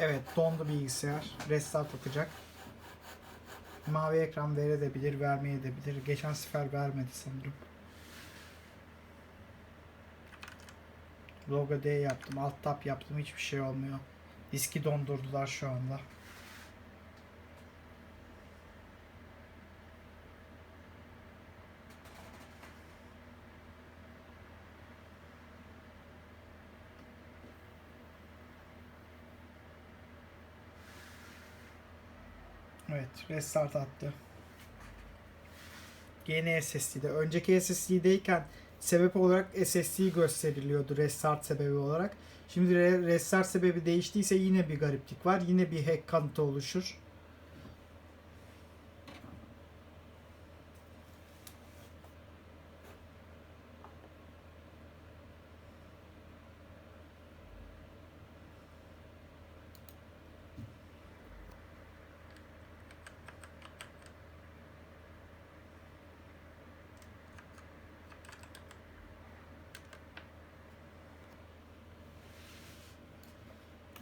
Evet dondu bilgisayar. Restart atacak. Mavi ekran verebilir, vermeyebilir. Geçen sefer vermedi sanırım. Logo D yaptım, alt tab yaptım hiçbir şey olmuyor. Diski dondurdular şu anda. Evet, restart attı. Yeni SSD'de. Önceki SSD'deyken sebep olarak SSD gösteriliyordu restart sebebi olarak. Şimdi re- restart sebebi değiştiyse yine bir gariplik var. Yine bir hack kanıtı oluşur.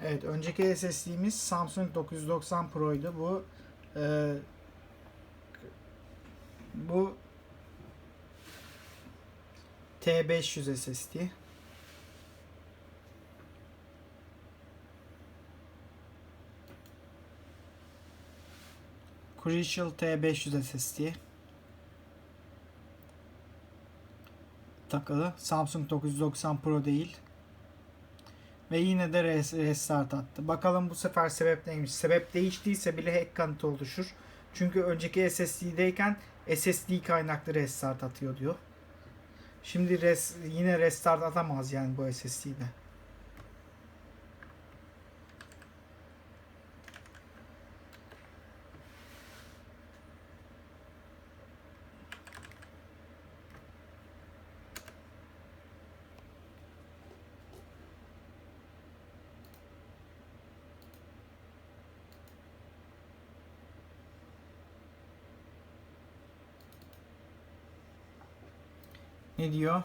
Evet, önceki SSD'miz Samsung 990 Pro'ydu. Bu e, bu T500 SSD. Crucial T500 SSD. Takılı. Samsung 990 Pro değil. Ve yine de res- restart attı. Bakalım bu sefer sebep neymiş? Sebep değiştiyse bile hack kanıtı oluşur. Çünkü önceki SSD'deyken SSD kaynaklı restart atıyor diyor. Şimdi res, yine restart atamaz yani bu SSD'de. Ne diyor?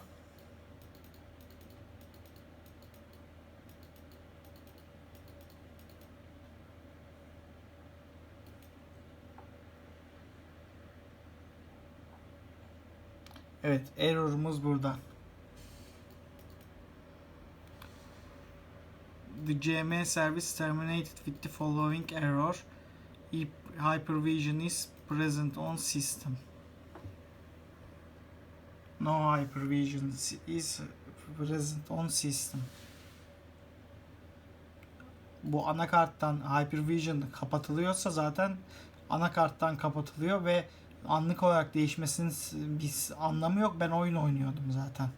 Evet, error'umuz burada. The GMA service terminated with the following error. Hypervision is present on system. No hypervision is present on system. Bu anakarttan hypervision kapatılıyorsa zaten anakarttan kapatılıyor ve anlık olarak değişmesinin bir anlamı yok. Ben oyun oynuyordum zaten.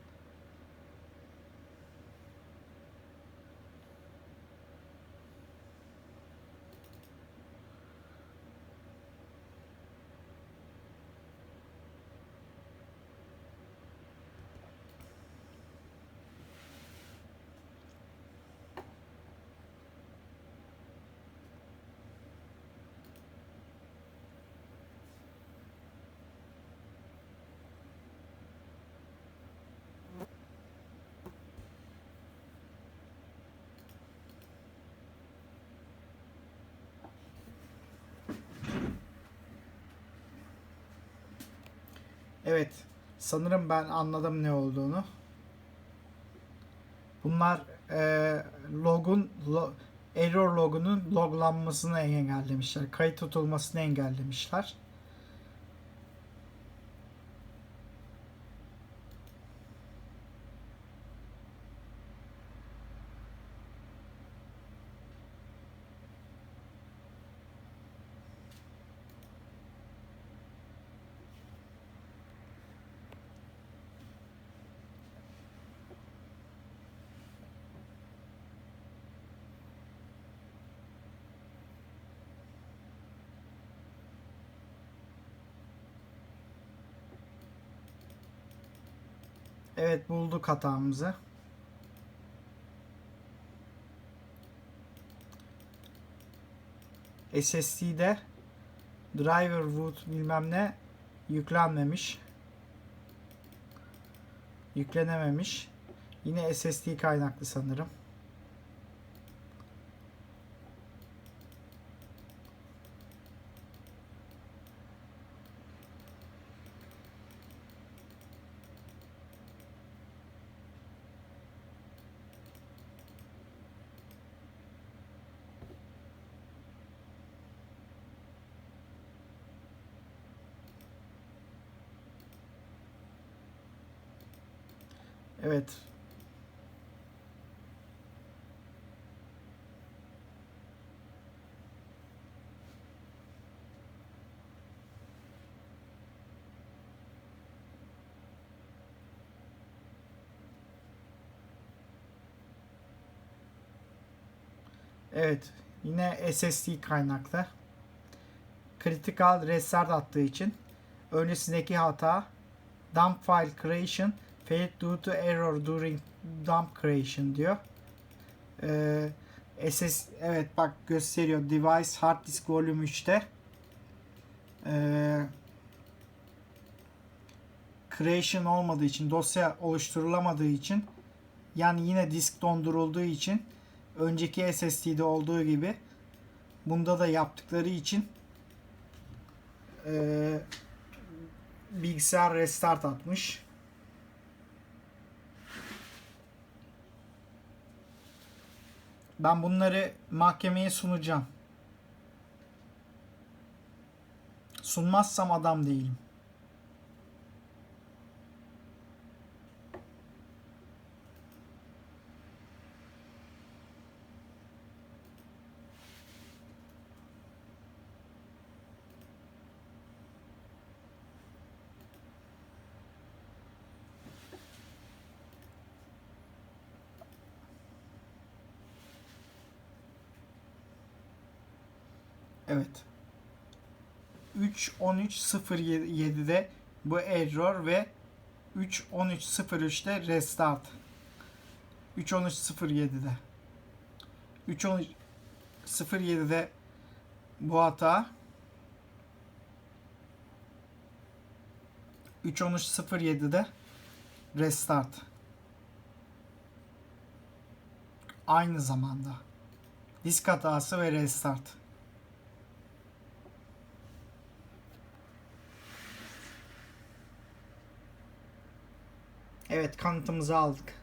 Evet. Sanırım ben anladım ne olduğunu. Bunlar e, logun lo, error logunun loglanmasını engellemişler. Kayıt tutulmasını engellemişler. Evet bulduk hatamızı. SSD'de driver wood bilmem ne yüklenmemiş. Yüklenememiş. Yine SSD kaynaklı sanırım. Evet. Evet. Yine SSD kaynaklı. Critical restart attığı için öncesindeki hata dump file creation failed due to error during dump creation diyor. Ee, SS evet bak gösteriyor device hard disk volume 3'te ee, creation olmadığı için dosya oluşturulamadığı için yani yine disk dondurulduğu için önceki SSD'de olduğu gibi bunda da yaptıkları için ee, bilgisayar restart atmış. Ben bunları mahkemeye sunacağım. Sunmazsam adam değilim. Evet. 3.13.07'de bu error ve 3.13.03'te restart. 3.13.07'de. 3.13.07'de bu hata 3.13.07'de restart. Aynı zamanda. Disk hatası ve restart. Evet kanıtımızı aldık.